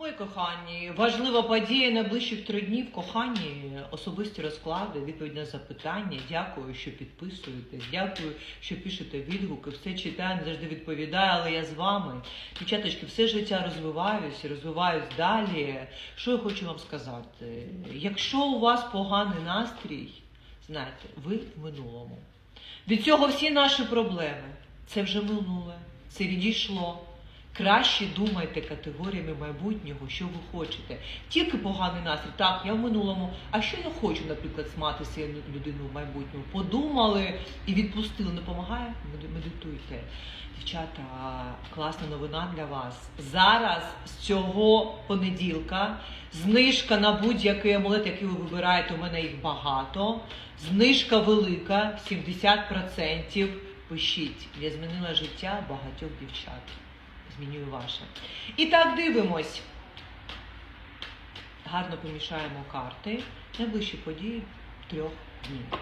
Мої кохані, важлива подія найближчих три дні в коханні, особисті розклади, відповідь на запитання. Дякую, що підписуєтесь. Дякую, що пишете відгуки. Все читаю, не завжди відповідаю, але я з вами. Дівчаточки, все життя розвиваюсь розвиваюсь далі. Що я хочу вам сказати? Якщо у вас поганий настрій, знаєте, ви в минулому. Від цього всі наші проблеми. Це вже минуле, це відійшло. Краще думайте категоріями майбутнього, що ви хочете. Тільки поганий настрій. Так, я в минулому. А що я хочу, наприклад, мати сильну людину в майбутньому? Подумали і відпустили. Не допомагає? Меди- Медитуйте. Дівчата, класна новина для вас. Зараз з цього понеділка знижка на будь-який амулет, який ви вибираєте. У мене їх багато. Знижка велика, 70%. Пишіть. Я змінила життя багатьох дівчат змінюю ваше. І так дивимось. Гарно помішаємо карти. Найближчі події трьох днів.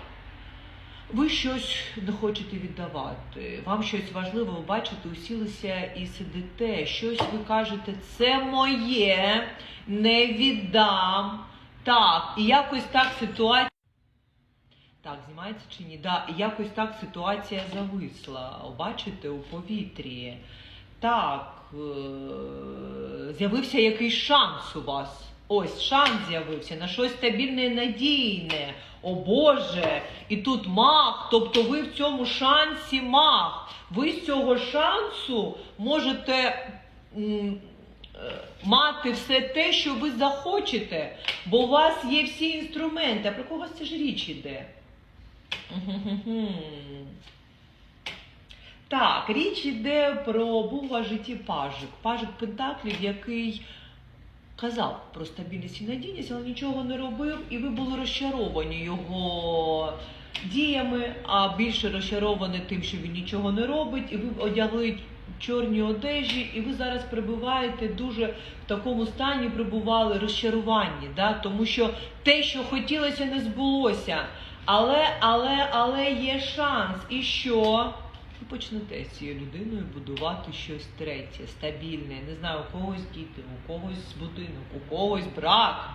Ви щось не хочете віддавати, вам щось важливе, ви бачите, усілися і сидите. Щось ви кажете, це моє, не віддам. Так, і якось так ситуація. Так, знімається чи ні? Да, і якось так ситуація зависла. Бачите, у повітрі. Так, е, з'явився якийсь шанс у вас. Ось шанс з'явився на щось стабільне і надійне. О Боже, і тут маг, тобто ви в цьому шансі маг. Ви з цього шансу можете е, мати все те, що ви захочете, бо у вас є всі інструменти. А про кого це ж річ іде? Так, річ іде про в житті пажик. Пажик Пентаклів, який казав про стабільність і надійність, але нічого не робив, і ви були розчаровані його діями, а більше розчаровані тим, що він нічого не робить, і ви одягли чорні одежі, і ви зараз перебуваєте дуже в такому стані, перебували розчаруванні, да? тому що те, що хотілося, не збулося. Але, але, але є шанс. І що? Почнете з цією людиною будувати щось третє, стабільне. Не знаю, у когось діти, у когось будинок, у когось брак.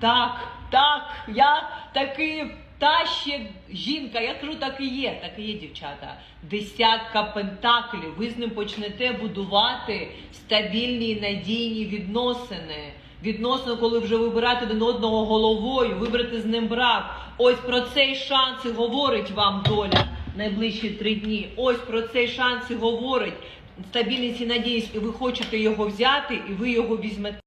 Так, так, я таки та ще жінка, я кажу, так і є, так і є, дівчата. Десятка пентаклів. Ви з ним почнете будувати стабільні надійні відносини. Відносно, коли вже вибирати один одного головою, вибрати з ним брак. Ось про цей шанс і говорить вам доля найближчі три дні. Ось про цей шанс і говорить стабільність і надійність, і ви хочете його взяти, і ви його візьмете.